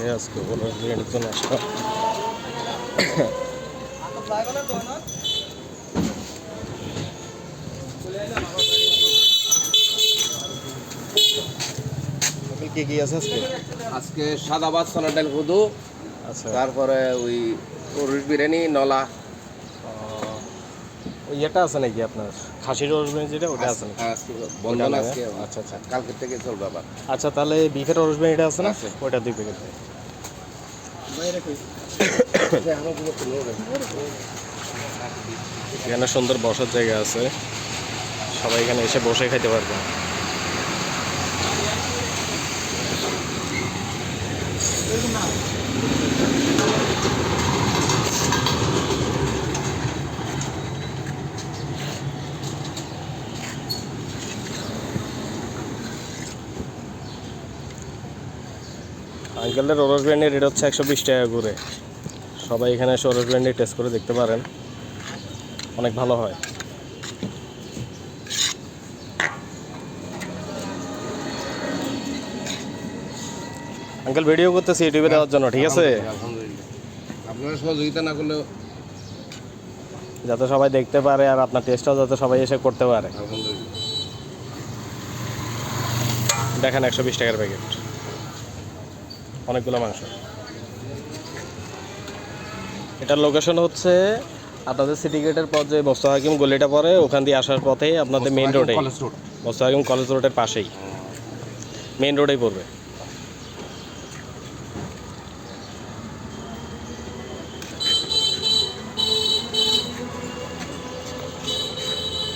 দেখে আজকে বিরিয়ানির জন্য কি কি আছে আজকে? আজকে সাদা ভাত সোনার ডাল কুদু আচ্ছা। তারপরে ওই বিরিয়ানি নলা। ইয়েটা আছে নাকি আপনার? খাসির রসবেন যেটা ওটা আছে নাকি? বন্ধ না না, আজকে আচ্ছা, আচ্ছা। কালকে থেকে চলবে আবার। আচ্ছা তাহলে বিফের রসবেন এটা আছে না। ওইটা দুই প্যাকেট এখানে সুন্দর বসার জায়গা আছে। সবাই এখানে এসে বসে খাইতে পারবে। আঙ্কেলদের ওরস ব্র্যান্ডের রেট হচ্ছে একশো বিশ টাকা করে। সবাই এখানে এসে ওরস ব্র্যান্ডে টেস্ট করে দেখতে পারেন। অনেক ভালো হয়। আঙ্কেল ভিডিও করতেছি ইউটিউবে দেওয়ার জন্য ঠিক আছে? আপনারা সহযোগিতা না করলেও যাতে সবাই দেখতে পারে আর আপনার টেস্টটাও যাতে সবাই এসে করতে পারে। দেখেন একশো বিশ টাকার প্যাকেট অনেকগুলো মাংস। এটার লোকেশন হচ্ছে আপনাদের সিটি গেটের পর যে মোস্তা হাকিম গলিটা পরে ওখান দিয়ে আসার পথেই আপনাদের মেইন রোডে রোড হাকিম কলেজ রোডের পাশেই। মেইন রোডেই পড়বে।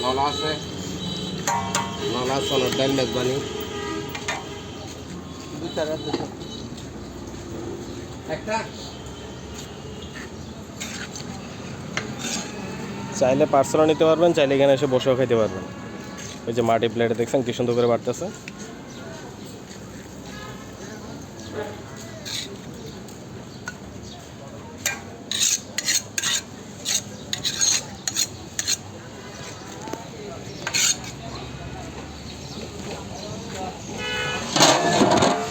নলা আছে। নলা সোনার ডাল মেজবানি। একটা চাইলে পার্সেলও নিতে পারবেন, চাইলে এখানে এসে বসেও খেতে পারবেন। ওই যে মাটি প্লেটে দেখছেন কি সুন্দর করে বাড়তেছে।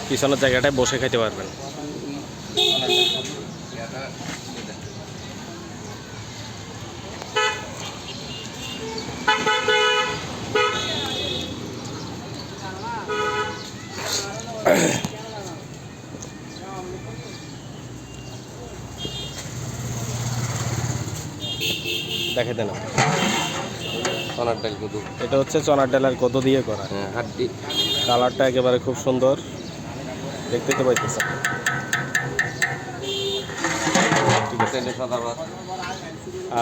পিছনের জায়গাটায় বসে খেতে পারবেন। দেখে দেন সোনার ডাল কুদু। এটা হচ্ছে চনার ডালার কত দিয়ে করা। হ্যাঁ হাড্ডি। কালারটা একেবারে খুব সুন্দর। দেখতে তো পাইতেছেন।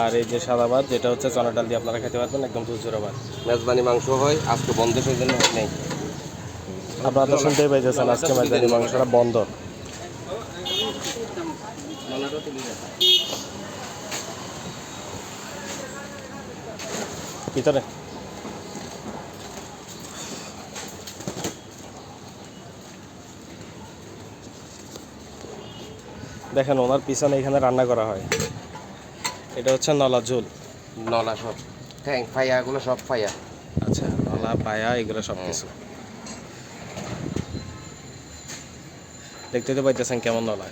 আর এই যে সাদা ভাত যেটা হচ্ছে চনা ডাল দিয়ে আপনারা খেতে পারবেন একদম ঝুরঝুরা ভাত। মেজবানি মাংস হয় আজকে বন্ধ সেই জন্য হয় নাই। আপনারা তো শুনতেই পাইতেছেন আজকে মেজানি মাংসটা বন্ধ। ভিতরে। দেখেন ওনার পিছনে এখানে রান্না করা হয়। এটা হচ্ছে নলা ঝোল। নলা সব। ঠ্যাং ফাইয়া এগুলো সব ফাইয়া। আচ্ছা নলা পায়া এগুলো সব কিছু। দেখতে তো পাইতেছেন কেমন নলা।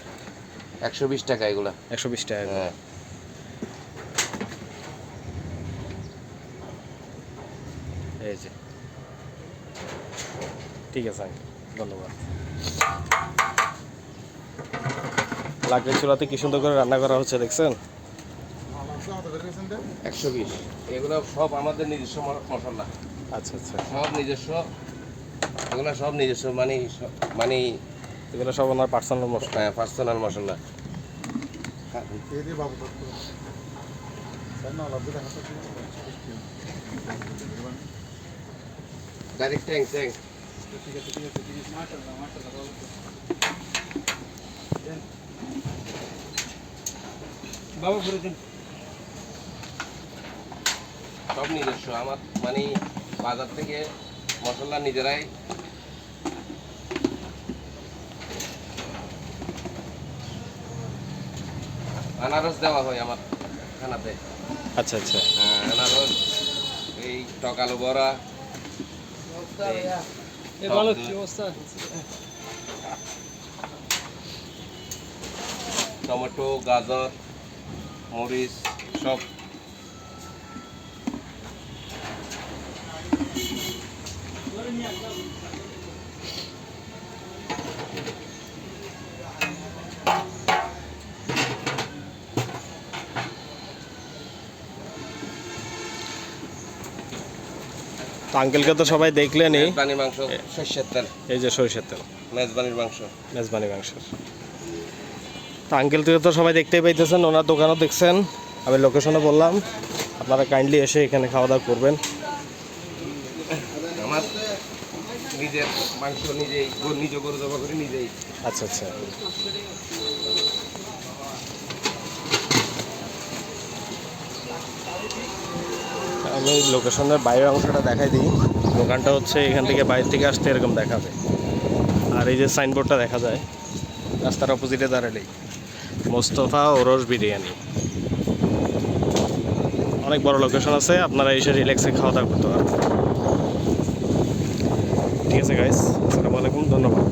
একশো বিশ টাকা এগুলো। একশো বিশ টাকা। হ্যাঁ। এই যে। ঠিক আছে ধন্যবাদ। লাকড়ি চুলাতে কি সুন্দর করে রান্না করা হচ্ছে দেখছেন? একশো বিশ। এগুলো সব আমাদের নিজস্ব মশলা। আচ্ছা আচ্ছা। সব নিজস্ব। এগুলো সব নিজস্ব মানে মানে এগুলো সব ওনার personal masala personal masala. Direct ট্যাং ট্যাং সব নিজস্ব। আমার মানে বাজার থেকে মশলা নিজেরাই আনারস দেওয়া হয় আমার খানাতে। আচ্ছা আচ্ছা। হ্যাঁ, আনারস এই টকালো বড়া টক দই। টমেটো গাজর মরিচ সব। আঙ্কেলকে তো সবাই দেখলেনি মেজবানি মাংস। সর্ষের তেল এই যে সরিষার তেল। মেজবানির মাংস। মেজবানি মাংসের তো আঙ্কেল থেকে তো সবাই দেখতেই পাইতেছেন ওনার দোকানও দেখছেন। আমি লোকেশনে বললাম আপনারা কাইন্ডলি এসে এখানে খাওয়া দাওয়া করবেন। আমার নিজের মাংস নিজেই গরু- নিজে গরু জবা করি নিজেই। আচ্ছা আচ্ছা। আমি লোকেশনের বাইরের অংশটা দেখাই দিই। দোকানটা হচ্ছে এখান থেকে বাইরে থেকে আসতে এরকম দেখাবে। আর এই যে সাইনবোর্ডটা দেখা যায় রাস্তার অপোজিটে দাঁড়ালেই। মোস্তফা ওরস বিরিয়ানি। অনেক বড় লোকেশন আছে, আপনারা এসে রিল্যাক্সে খাওয়া দাওয়া করতে পারবেন। ঠিক আছে গাইস আসসালামু আলাইকুম, ধন্যবাদ।